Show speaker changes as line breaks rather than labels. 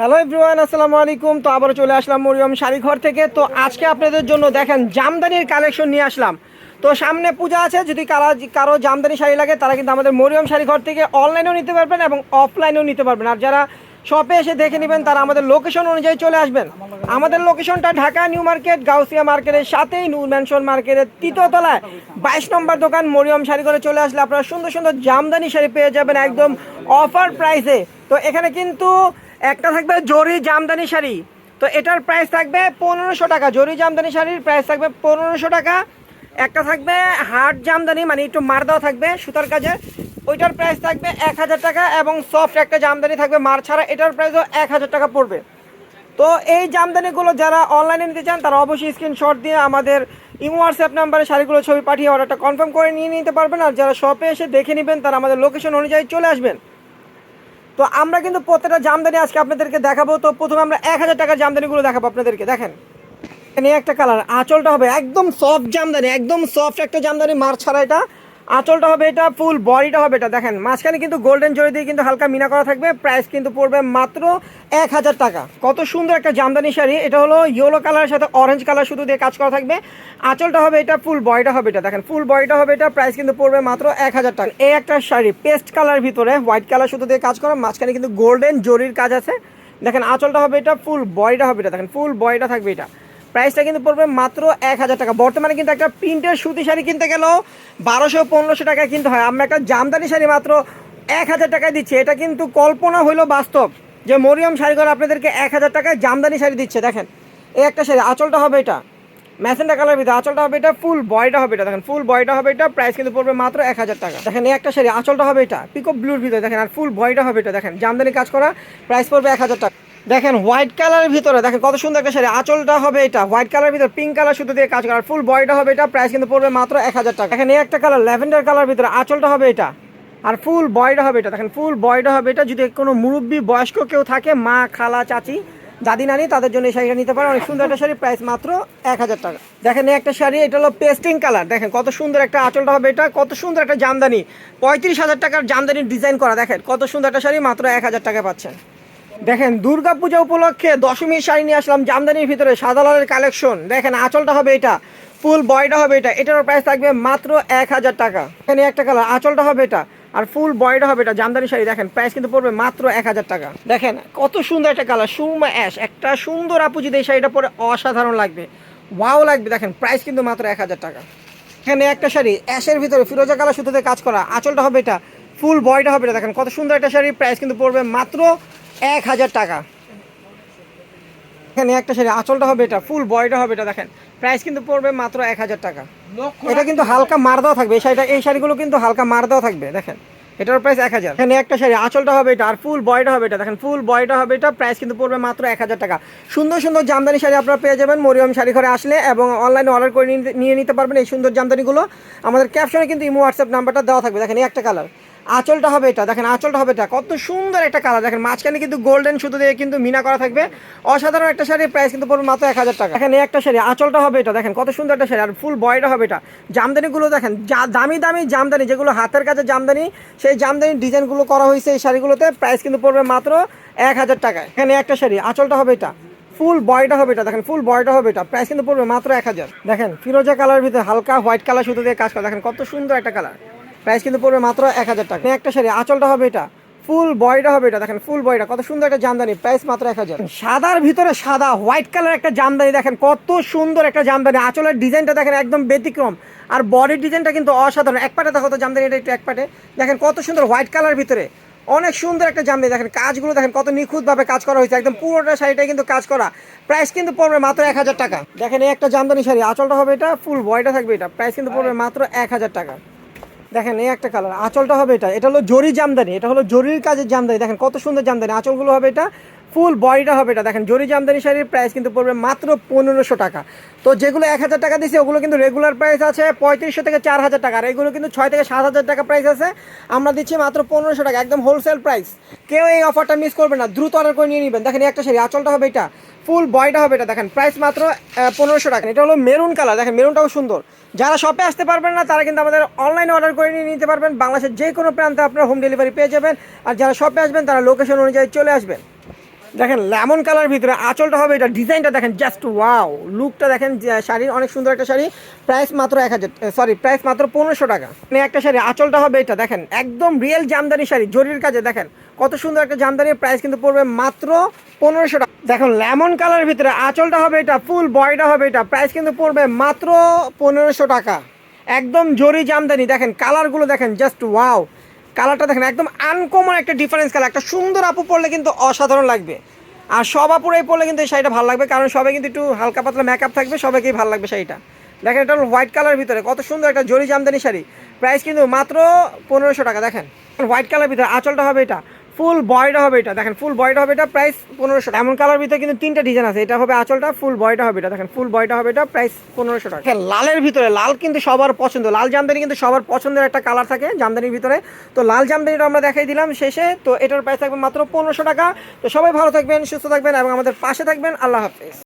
Hello everyone আসসালামু আলাইকুম। তো আবার চলে আসলাম মরিয়ম শাড়িঘর থেকে। তো আজকে আপনাদের জন্য দেখেন জামদানির কালেকশন নিয়ে আসলাম। তো সামনে পূজা আছে, যদি কারা কারও জামদানি শাড়ি লাগে, তারা কিন্তু আমাদের মরিয়ম শাড়িঘর থেকে অনলাইনেও নিতে পারবেন এবং অফলাইনেও নিতে পারবেন। আর যারা শপে এসে দেখে নেবেন, তারা আমাদের লোকেশন অনুযায়ী চলে আসবেন। আমাদের লোকেশনটা ঢাকা নিউ মার্কেট, গাউসিয়া মার্কেটের সাথেই নিউ ম্যানশন মার্কেটের তৃতীয়তলায় বাইশ নম্বর দোকান, মরিয়ম শাড়ি করে চলে আসলে আপনারা সুন্দর সুন্দর জামদানি শাড়ি পেয়ে যাবেন একদম অফার প্রাইসে তো এখানে কিন্তু একটা থাকবে জরি জামদানি শাড়ি। তো এটার প্রাইস থাকবে পনেরোশো টাকা। জরি জামদানি শাড়ির প্রাইস থাকবে পনেরোশো টাকা। একটা থাকবে হার্ড জামদানি মানে একটু মার দেওয়া থাকবে সুতার কাজে। ওইটার প্রাইস থাকবে এক হাজার টাকা এবং সফট একটা জামদানি থাকবে মার ছাড়া। এটার প্রাইসও এক হাজার টাকা পড়বে। তো এই জামদানিগুলো যারা অনলাইনে নিতে চান, তারা অবশ্যই স্ক্রিনশট দিয়ে আমাদের ইমো হোয়াটসঅ্যাপ নাম্বারে শাড়িগুলো ছবি পাঠিয়ে অর্ডারটা কনফার্ম করে নিয়ে নিতে পারবেন। আর যারা শপে এসে দেখে নেবেন, তারা আমাদের লোকেশন অনুযায়ী চলে আসবেন। তো আমরা কিন্তু প্রত্যেকটা জামদানি আজকে আপনাদেরকে দেখাবো। তো প্রথমে আমরা এক হাজার টাকার জামদানিগুলো দেখাবো আপনাদেরকে। দেখেন, এখানে একটা কালার, আঁচলটা হবে একদম সফট জামদানি, একদম সফট একটা জামদানি, মার ছাড়া এটা আঁচলটা হবে এটা, ফুল বডিটা হবে এটা। দেখেন, মাঝখানে কিন্তু গোল্ডেন জরি দিয়ে কিন্তু হালকা মিনা করা থাকবে, প্রাইস কিন্তু পড়বে মাত্র এক হাজার টাকা। কত সুন্দর একটা জামদানি শাড়ি, এটা হলো ইয়েলো কালারের সাথে অরেঞ্জ কালার শুধু দিয়ে কাজ করা থাকবে। আঁচলটা হবে এটা, ফুল বডিটা হবে এটা। দেখেন, ফুল বডিটা হবে এটা, প্রাইস কিন্তু পড়বে মাত্র এক হাজার টাকা। এই একটা শাড়ি, পেস্ট কালার ভিতরে হোয়াইট কালার শুধু দিয়ে কাজ করা, মাঝখানে কিন্তু গোল্ডেন জরির কাজ আছে। দেখেন, আঁচলটা হবে এটা, ফুল বডিটা হবে এটা। দেখেন, ফুল বডিটা থাকবে এটা। প্রাইসটা কিন্তু পড়বে মাত্র এক হাজার টাকা। বর্তমানে কিন্তু একটা প্রিন্টের সুতি শাড়ি কিনতে গেলেও বারোশো পনেরোশো টাকায় কিনতে হয়। আমরা একটা জামদানি শাড়ি মাত্র এক হাজার টাকায় দিচ্ছি। এটা কিন্তু কল্পনা হইল বাস্তব যে মরিয়ম শাড়িঘর আপনাদেরকে এক হাজার টাকায় জামদানি শাড়ি দিচ্ছে। দেখেন, এই একটা শাড়ি, আঁচলটা হবে এটা। ম্যাসেন্ডা কালার ভিতরে আঁচলটা হবে এটা, ফুল বয়টা হবে এটা। দেখেন, ফুল বয়টা হবে এটা, প্রাইস কিন্তু পড়বে মাত্র এক হাজার টাকা। দেখেন, এই একটা শাড়ি, আঁচলটা হবে এটা, পিকো ব্লুর ভিতরে। দেখেন, আর ফুল বয়টা হবে এটা। দেখেন, জামদানি কাজ করা, প্রাইস পড়বে এক হাজার টাকা। দেখেন হোয়াইট কালারের ভিতরে, দেখেন কত সুন্দর একটা শাড়ি। আঁচলটা হবে এটা হোয়াইট কালারের ভিতরে পিঙ্ক কালার শুধু দিয়ে কাজ করা। ফুল বয়টা হবে এটা প্রাইস কিন্তু পড়বে মাত্র এক হাজার টাকা। দেখেন এই একটা কালার ল্যাভেন্ডার কালার ভিতরে আঁচলটা হবে এটা। আর ফুল বয়টা হবে এটা, দেখেন ফুল বয়টা হবে এটা। যদি কোনো মুরব্বী, বয়স্ক কেউ থাকে, মা, খালা, চাচি, দাদি, নানি, তাদের জন্য এই শাড়িটা নিতে পারে অনেক সুন্দর একটা শাড়ি প্রাইস মাত্র এক হাজার টাকা। দেখেন এই একটা শাড়ি, এটা হলো পেস্টিং কালার দেখেন কত সুন্দর একটা আঁচলটা হবে এটা, কত সুন্দর একটা জামদানি। পঁয়ত্রিশ হাজার টাকার জামদানির ডিজাইন করা, দেখেন কত সুন্দর একটা শাড়ি, মাত্র এক হাজার টাকা পাচ্ছেন। দেখেন দুর্গা পূজা উপলক্ষে দশমীর শাড়ি নিয়ে আসলাম জামদানির ভিতরে, সাদা লালের কালেকশন দেখেন, আঁচলটা হবে এটা। ফুল বয়টা হবে এটা। এটার প্রাইস থাকবে মাত্র এক হাজার টাকা। এখানে একটা কালার আঁচলটা হবে এটা। আর ফুল বয়টা হবে এটা, জামদানি শাড়ি। দেখেন প্রাইস কিন্তু পড়বে মাত্র এক হাজার টাকা। দেখেন, কত সুন্দর একটা কালার সুমা অ্যাশ একটা সুন্দর আপু যদি এই শাড়িটা পরে অসাধারণ লাগবে। ওয়াও লাগবে। দেখেন প্রাইস কিন্তু মাত্র এক হাজার টাকা। এখানে একটা শাড়ি অ্যাশের ভিতরে, ফিরোজা কালার সুতোতে কাজ করা। আঁচলটা হবে এটা। ফুল বয়টা হবে এটা। দেখেন, কত সুন্দর একটা শাড়ি প্রাইস কিন্তু পড়বে মাত্র এক হাজার টাকা। এখানে একটা শাড়ি আঁচলটা হবে এটা ফুল বয়টা হবে এটা দেখেন। প্রাইস কিন্তু পড়বে মাত্র এক হাজার টাকা। এটা কিন্তু হালকা মার দেওয়া থাকবে এই শাড়িটা এই শাড়িগুলো কিন্তু হালকা মার দেওয়া থাকবে দেখেন। এটার প্রাইস এক হাজার। এখানে একটা শাড়ি আঁচলটা হবে এটা আর ফুল বয়টা হবে এটা দেখেন ফুল বয়টা হবে এটা প্রাইস কিন্তু পড়বে মাত্র এক হাজার টাকা। সুন্দর সুন্দর জামদানি শাড়ি আপনারা পেয়ে যাবেন মরিয়ম শাড়ি ঘরে আসলে এবং অনলাইনে অর্ডার করে নিয়ে নিতে পারবেন এই সুন্দর জামদানিগুলো। আমাদের ক্যাপশনে কিন্তু ইমো হোয়াটসঅ্যাপ নাম্বারটা দেওয়া থাকবে দেখেন এই একটা কালার আঁচলটা হবে এটা, দেখেন আঁচলটা হবে এটা। কত সুন্দর একটা কালার। দেখেন মাঝখানে কিন্তু গোল্ডেন সুতো দিয়ে কিন্তু মিনা করা থাকবে। অসাধারণ একটা শাড়ির প্রাইস কিন্তু পড়বে মাত্র এক হাজার টাকা। এখানে একটা শাড়ি, আঁচলটা হবে এটা, দেখেন কত সুন্দর একটা শাড়ি। আর ফুল বয়টা হবে এটা। জামদানিগুলো দেখেন, যা দামি দামি জামদানি, যেগুলো হাতের কাছে জামদানি, সেই জামদানির ডিজাইনগুলো করা হয়েছে এই শাড়িগুলোতে প্রাইস কিন্তু পড়বে মাত্র এক হাজার টাকায়। এখানে একটা শাড়ি, আঁচলটা হবে এটা। ফুল বয়টা হবে এটা, দেখেন ফুল বয়টা হবে এটা। প্রাইস কিন্তু পড়বে মাত্র এক হাজার। দেখেন ফিরোজা কালার ভিতরে হালকা হোয়াইট কালার সুতো দিয়ে কাজ করা। দেখেন কত সুন্দর একটা কালার। প্রাইস কিন্তু পড়বে মাত্র এক হাজার টাকা। একটা শাড়ি। আঁচলটা হবে এটা। ফুল বয়টা হবে এটা। দেখেন ফুল বয়টা কত সুন্দর একটা জামদানি। প্রাইস মাত্র এক হাজার। সাদার ভিতরে সাদা হোয়াইট কালার একটা জামদানি দেখেন কত সুন্দর একটা জামদানি। আঁচলের ডিজাইনটা দেখেন একদম ব্যতিক্রম। আর বডির ডিজাইনটা কিন্তু অসাধারণ। এক পাটে দেখো তো জামদানিটা একটু এক পাটে। দেখেন কত সুন্দর হোয়াইট কালার ভিতরে। অনেক সুন্দর একটা জামদানি। দেখেন কাজগুলো দেখেন কত নিখুঁতভাবে কাজ করা হয়েছে। একদম পুরোটা শাড়িটা কিন্তু কাজ করা। প্রাইস কিন্তু পড়বে মাত্র এক হাজার টাকা। দেখেন এই একটা জামদানি শাড়ি। আঁচলটা হবে এটা ফুল বয়টা থাকবে এটা। প্রাইস কিন্তু পড়বে মাত্র এক হাজার টাকা। দেখেন, এই একটা কালার আঁচলটা হবে এটা। এটা হলো জরি জামদানি। এটা হলো জরির কাজের জামদানি। দেখেন, কত সুন্দর জামদানি। আঁচলগুলো হবে এটা। ফুল বডিটা হবে এটা। দেখেন, জরি জামদানি শাড়ির প্রাইস কিন্তু পড়বে মাত্র পনেরোশো টাকা। তো যেগুলো এক হাজার টাকা দিচ্ছে ওগুলো কিন্তু রেগুলার প্রাইস আছে পঁয়ত্রিশশো থেকে চার হাজার টাকা। আর এগুলো কিন্তু ছয় থেকে সাত হাজার টাকা প্রাইস আছে। আমরা দিচ্ছি মাত্র পনেরোশো টাকা, একদম হোলসেল প্রাইস কেউ এই অফারটা মিস করবে না। দ্রুত অর্ডার করে নিয়ে নেবেন। দেখেন একটা শাড়ি, আঁচলটা হবে এটা। ফুল বয়টা হবে এটা, দেখেন। প্রাইস মাত্র পনেরোশো টাকা। এটা হলো মেরুন কালার, দেখেন, মেরুনটাও সুন্দর। যারা শপে আসতে পারবেন না, তারা কিন্তু আমাদের অনলাইনে অর্ডার করে নিয়ে নিতে পারবেন। বাংলাদেশের যে কোনো প্রান্তে আপনারা হোম ডেলিভারি পেয়ে যাবেন। আর যারা শপে আসবেন, তারা লোকেশন অনুযায়ী চলে আসবেন। দেখেন লেমন কালার ভিতরে আঁচলটা হবে, এটা ডিজাইনটা দেখেন জাস্ট ওয়াও লুকটা দেখেন শাড়ির অনেক সুন্দর একটা শাড়ি প্রাইস মাত্র এক হাজার সরি প্রাইস মাত্র পনেরোশো টাকা। মানে একটা শাড়ি, আঁচলটা হবে এটা, দেখেন, একদম রিয়েল জামদানি শাড়ি, জরির কাজে, দেখেন, কত সুন্দর একটা জামদানির প্রাইস কিন্তু পড়বে মাত্র পনেরোশো টাকা। দেখুন লেমন কালার ভিতরে আঁচলটা হবে এটা ফুল বয়টা হবে এটা প্রাইস কিন্তু পড়বে মাত্র পনেরোশো টাকা। একদম জরি জামদানি, দেখেন কালারগুলো দেখেন জাস্ট ওয়াও কালারটা দেখেন, একদম আনকমন একটা ডিফারেন্স কালার একটা সুন্দর আপু পরলে কিন্তু অসাধারণ লাগবে। আর সব আপুরাই পরলে কিন্তু এই শাড়িটা ভালো লাগবে, কারণ সবাই কিন্তু একটু হালকা পাতলা মেকআপ থাকবে, সবাইকেই ভালো লাগবে শাড়িটা। দেখেন, এটা হোয়াইট কালারের ভিতরে, কত সুন্দর একটা জরি জামদানি শাড়ি। প্রাইস কিন্তু মাত্র পনেরোশো টাকা, দেখেন। হোয়াইট কালার ভিতরে, আঁচলটা হবে এটা। ফুল বয়টা হবে এটা, দেখেন, ফুল বয়টা হবে এটা প্রাইস পনেরোশো এমন কালার ভিতরে কিন্তু তিনটা ডিজাইন আছে, এটা হবে আঁচলটা, ফুল বয়টা হবে এটা, দেখেন, ফুল বয়টা হবে এটা প্রাইস পনেরোশো টাকা। হ্যাঁ লালের ভিতরে, লাল কিন্তু সবার পছন্দ, লাল জামদানি কিন্তু সবার পছন্দের একটা কালার থাকে জামদানির ভিতরে। তো লাল জামদানিটা আমরা দেখাই দিলাম শেষে, তো এটার প্রাইস থাকবে মাত্র পনেরোশো টাকা। তো সবাই ভালো থাকবেন, সুস্থ থাকবেন এবং আমাদের পাশে থাকবেন, আল্লাহ হাফেজ।